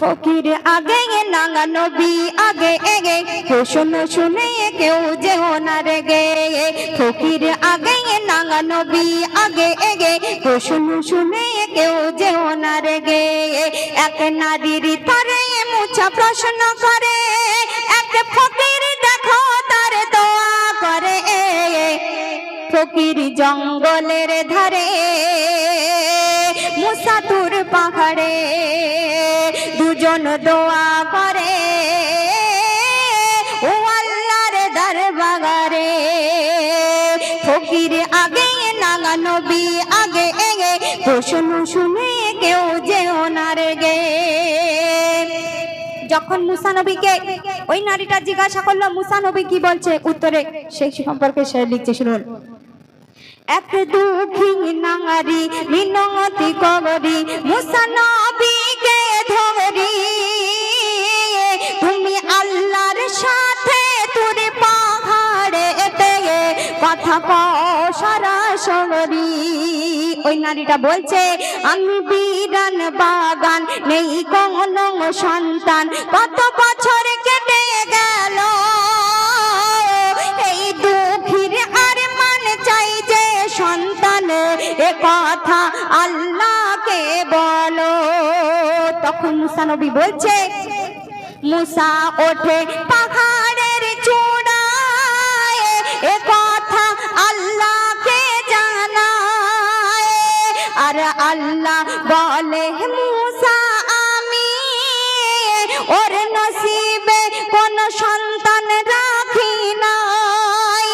ফকির আগে নাঙ্গা নবী, আগে এগে। কেউ শুনো কেউ যে ওনার গে ফকির আগে নাঙ্গা নবী, আগে এগে। শুনো, শুনে কেউ যে ওনার গে এক নারীর তরে মুছা প্রশ্ন করে। এক ফকির দেখো তার দোয়া করে। ফকির জঙ্গলের ধারে মুসাতুর পাহাড়ে দুজন দোয়া করে। ও আল্লাহর দরবারে। ফকির আগে নাগা নবী আগে এগে। প্রশ্ন শুনে কেউ যে ওনার গে। যখন মুসা নবীকে ওই নারীটা জিজ্ঞাসা করল, মুসা নবী কি বলছে? উত্তরে, সেই সম্পর্কে সে লিখছে শুনুন। এক দুঃখী নাঙারি নারীটা বলছে, আমি বিরান বাগান, নেই কোনো সন্তান। কত বছর কেটে গেল, এই দুঃখীর আর মান চাই যে সন্তান। এ কথা আল্লাহকে বলো। তখন মুসা নবী বলছে, মুসা ওঠে পাহাড়ের আল্লাহ বলে, মুসা, আমি ওর নসিবে কোন সন্তান রাখি নাই।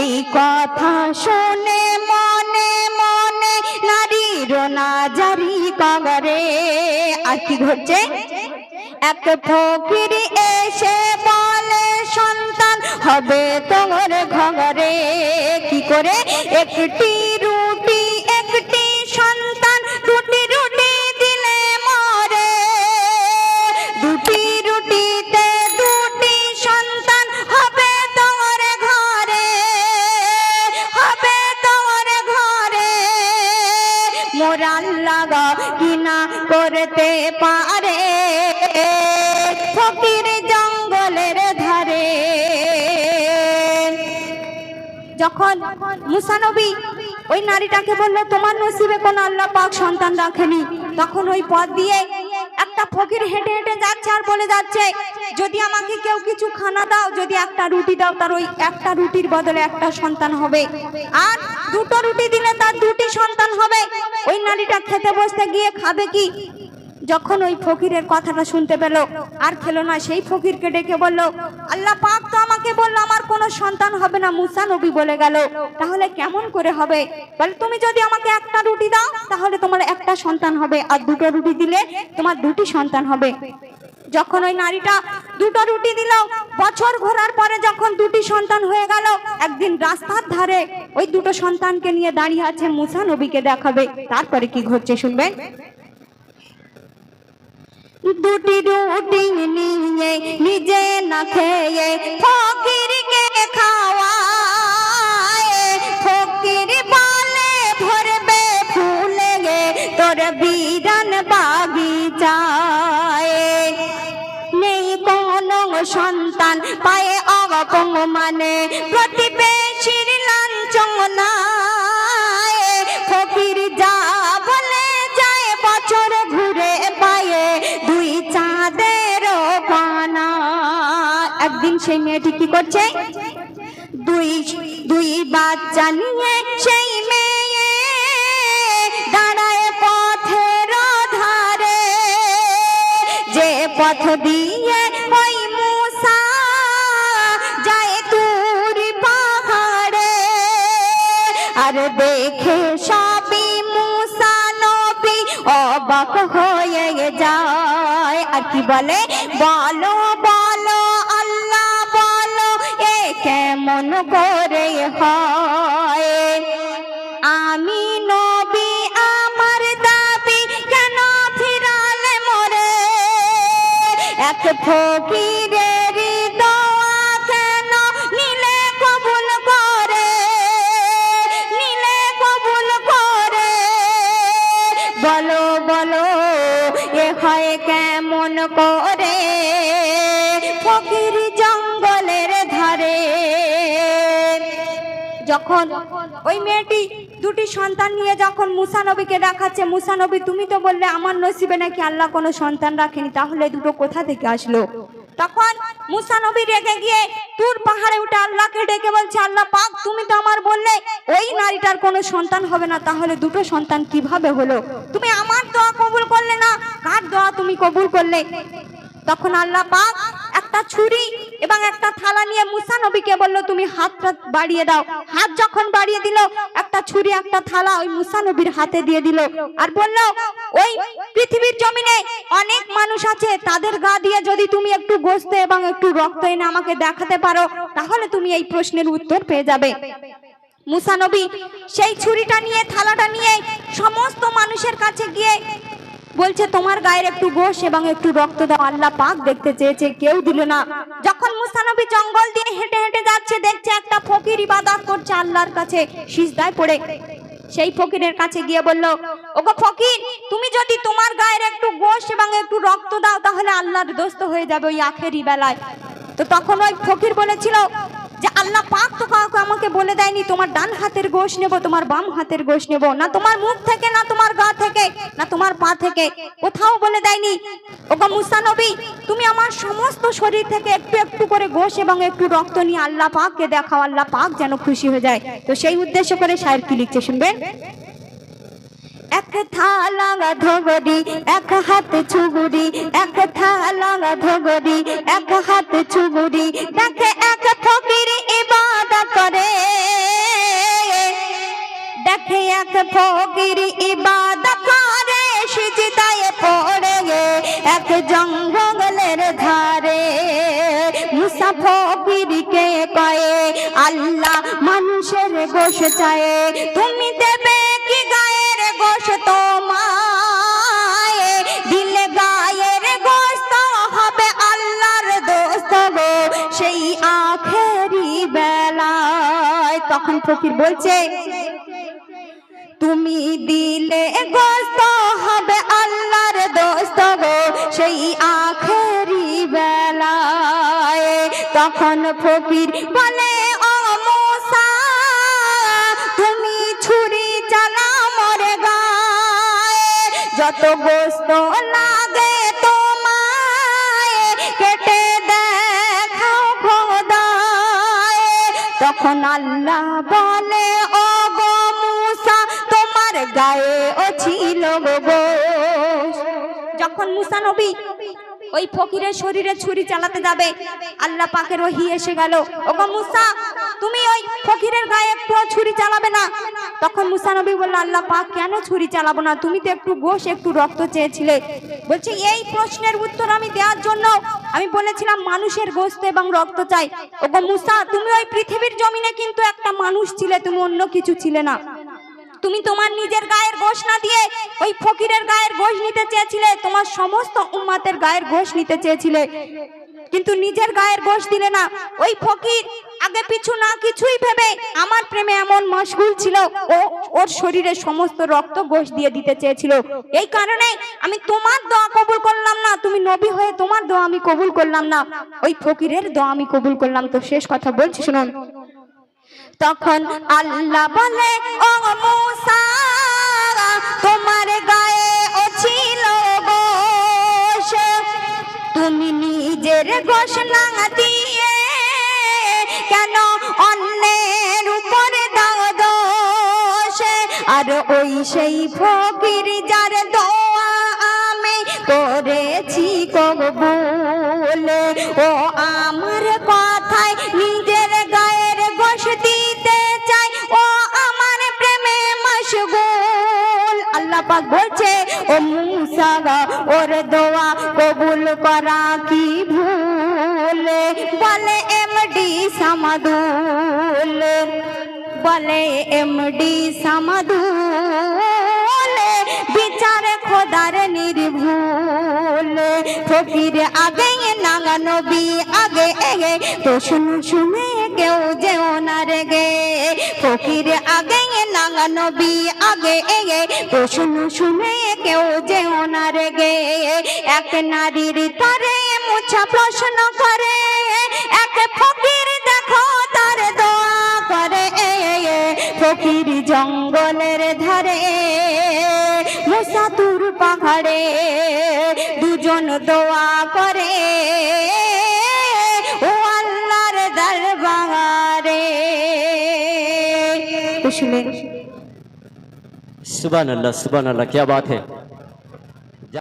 এই কথা শুনে মনে মনে নারীর নাজারি কগরে আর কি ঘটছে? এক ফকির এসে বলে, সন্তান, হবে তোমার ঘরে। কি করে? একটি যখন মুসানবী ওই নারীটাকে বলল, তোমার নসিবে কোন আল্লাহ পাক সন্তান রাখেনি। তখন ওই পথ দিয়ে একটা ফকির হেঁটে হেঁটে যাচ্ছে আর বলে যাচ্ছে, যদি আমাকে কেউ কিছু খানা দাও, যদি একটা রুটি দাও, তার ওই একটা রুটির বদলে একটা সন্তান হবে। আর দুটো রুটি দিলে তার দুটি সন্তান হবে। ওই নারীটা খেতে বসতে গিয়ে খাবে কি? যখন ওই ফকিরের কথাটা শুনতে পেল, আর খেলো না, সেই ফকিরকে ডেকে বলল, আল্লাহ পাক তো আমাকে বলল, আমার কোনো সন্তান হবে না। মুসা নবী বলে গেল, তাহলে কেমন করে হবে? বলে, তুমি যদি আমাকে একটা রুটি দাও, তাহলে তোমার একটা সন্তান হবে, আর দুটো রুটি দিলে তোমার দুটি সন্তান হবে। যখন ওই নারীটা দুটো রুটি দিল, বছর ঘোরার পরে যখন দুটি সন্তান হয়ে গেল, একদিন রাস্তার ধারে ওই দুটো সন্তানকে নিয়ে দাঁড়িয়ে আছে মুসা নবীকে দেখাবে। তারপরে কি ঘটছে শুনবেন? দুটি রুটি নিয়ে নিজে না খেয়ে সেই মেয়েটি কি করছে? দুই দুই বাচ্চা নিয়ে সেই মেয়ে দাঁড়ায় পথের ধারে। যে পথ দিয়ে ওই যায় পাহাড়ে। আর দেখে সবই মুসা নবী অবাক হয়ে যায়। আর কি বলো? বলো হয়। আমি নবী, আমার দাবি কেন ফিরালে মরে? এক ফকিরের দোয়া কেন নিলে কবুল করে? নিলে কবুল করে? বলো বলো, এ হয় কেমন করে? যখন ওই মেয়েটি দুটি সন্তান নিয়ে যখন মুসা নবীকে দেখাচ্ছে, মুসা নবী, তুমি তো বললে আমার নসিবে নাকি আল্লাহ কোনো সন্তান রাখেনি, তাহলে দুটো কোথা থেকে আসলো? তখন মুসা নবী রেগে গিয়ে তুর পাহাড়ে উঠে আল্লাহকে ডেকে বলছে, আল্লাহ পাক, তুমি তো আমার বললে ওই নারীটার কোনো সন্তান হবে না, তাহলে দুটো সন্তান কীভাবে হলো? তুমি আমার দোয়া কবুল করলে না? কার দোয়া তুমি কবুল করলে? তখন আল্লাহ পাক একটা ছুরি এবং একটা থালা নিয়ে মুসা নবীকে বলল, তুমি হাতটা বাড়িয়ে দাও। হাত যখন বাড়িয়ে দিল, একটা ছুরি, একটা থালা ওই মুসা নবীর হাতে দিয়ে দিল আর বলল, ওই পৃথিবীর জমিনে অনেক মানুষ আছে, তাদের গা দিয়ে যদি তুমি একটু গোস্ত এবং একটু রক্ত এনে আমাকে দেখাতে পারো, তাহলে তুমি এই প্রশ্নের উত্তর পেয়ে যাবে। মুসা নবী সেই ছুরিটা নিয়ে, থালাটা নিয়ে সমস্ত মানুষের কাছে গিয়ে বলছে, তোমার গায়ের একটু গোশ এবং একটু রক্ত দাও, আল্লাহ পাক দেখতে চেয়েছে, কেউ দিল না। যখন মুসা নবী জঙ্গল দিয়ে হেঁটে হেঁটে যাচ্ছে, দেখছে একটা ফকির ইবাদত করছে আল্লাহর কাছে, সিজদায় পড়ে। সেই ফকিরের কাছে গিয়ে বলল, ওগো ফকির, তুমি যদি তোমার গায়ের একটু গোশ এবং একটু রক্ত দাও, তাহলে আল্লাহর দোস্ত হয়ে যাবে ওই আখেরি বেলায়। তো তখন ওই ফকির বলেছিল যে আল্লাহ পাক তো কাউকে আমাকে বলে দেয়নি, তোমার ডান হাতের গোশ নেব, তোমার বাম হাতের গোশ নেব, না তোমার মুখ থেকে, না তোমার গা থেকে, না তোমার পা থেকে, কোথাও বলে দেয়নি। ওগো মুসা নবী, তুমি আমার সমস্ত শরীর থেকে একটু একটু করে গোশ এবং একটু রক্ত নিয়ে আল্লাহ পাককে দেখাও, আল্লাহ পাক যেন খুশি হয়ে যায়। তো সেই উদ্দেশ্য করে সাহেব কি লিখছে, শুনবেন? এক থালা ধগরি, এক হাত ছুগুরি এক থালা ধগরি, এক হাত ছুগুরি দেখে এক ফকির ইবাদত করে। দেখে এক ফকির ইবাদত করে, সিজদায় পড়ে এক জঙ্গলের ধারে। মুসা ফকিরকে কয়ে, আল্লাহ মানুষের গোশ চায়, তুমি ফকির বলছে, তুমি দিলে গোস্ত হবে আল্লাহর দোস্ত গো, সেই আখেরি বেলায়। তখন ফকির বলে যত গোস্ত লাগে তখন আল্লাহ বলে ও গো মুসা, তোমার গায়ে ও ছিল গো। যখন মুসা নবী ওই ফকিরের শরীরে ছুরি চালাতে যাবে, আল্লাহ পাকের ওহি এসে গেল, ওগো মুসা, তুমি ওই ফকিরের গায়ে একটু ছুরি চালাবে না তখন মুসা নবী বলল আল্লাহ পাক কেন ছুরি চালাবো না? তুমি তো একটু গোশ, একটু রক্ত চেয়েছিলে। বলছে, এই প্রশ্নের উত্তর আমি দেওয়ার জন্য আমি বলেছিলাম, মানুষের গোস্ত এবং রক্ত চাই। ওগো মুসা, তুমি ওই পৃথিবীর জমিনে কিন্তু একটা মানুষ ছিলে, তুমি অন্য কিছু ছিলে না। তুমি তোমার নিজের গায়ের গোশ না দিয়ে ওই ফকিরের গায়ের গোশ নিতে চেয়েছিলে, তোমার সমস্ত উম্মাতের গায়ের গোশ নিতে চেয়েছিলে। কিন্তু নিজের গায়ের গোশ দিলে না। ওই ফকির আগে পিছু না, কিছুই ভেবে আমার প্রেমে এমন মশগুল ছিল। ও ওর শরীরে সমস্ত রক্ত গোশ দিয়ে দিতে চেয়েছিল। এই কারণে আমি তোমার দোয়া কবুল করলাম না। তুমি নবী হয়ে তোমার দোয়া আমি কবুল করলাম না। ওই ফকিরের দোয়া আমি কবুল করলাম। তো শেষ কথা বলছি, শুনুন। তখন আল্লাহ বলে, ও মুসা, তোমার গায়ে ওই সেই ফকির যার দোয়া আমি করেছি কবুল। ও আমার কথায় নিজের গায়ের গোশ দিতে চাই। ও আমার প্রেমে মশগুল। আল্লাহ পাক বলছে, ও মুসাগা ওর দোয়া কবুল করা কি ভুল? বলে এমডি সামাদুল। বলে এমডি সামাদুল, বিচার খোদার নির্ভুল। ফকির আগে নাঙ্গা নবী, আগে এগে, তো শুনে শুনে কেউ যেও না রেগে। ফকির আগে নাঙ্গা নবী, আগে এগে, তো শুনে শুনে কেউ যেও না রেগে। এক নারীর তারে মুছা প্রশ্ন করে, এক ফকির জঙ্গলের ধারে, মুসাতুর পাহাড়ে দুজন দোয়া করে, ও আল্লাহর দরবারে। শুনে সুবান আল্লাহ সুবান আল্লাহ কে বাত হ্যাঁ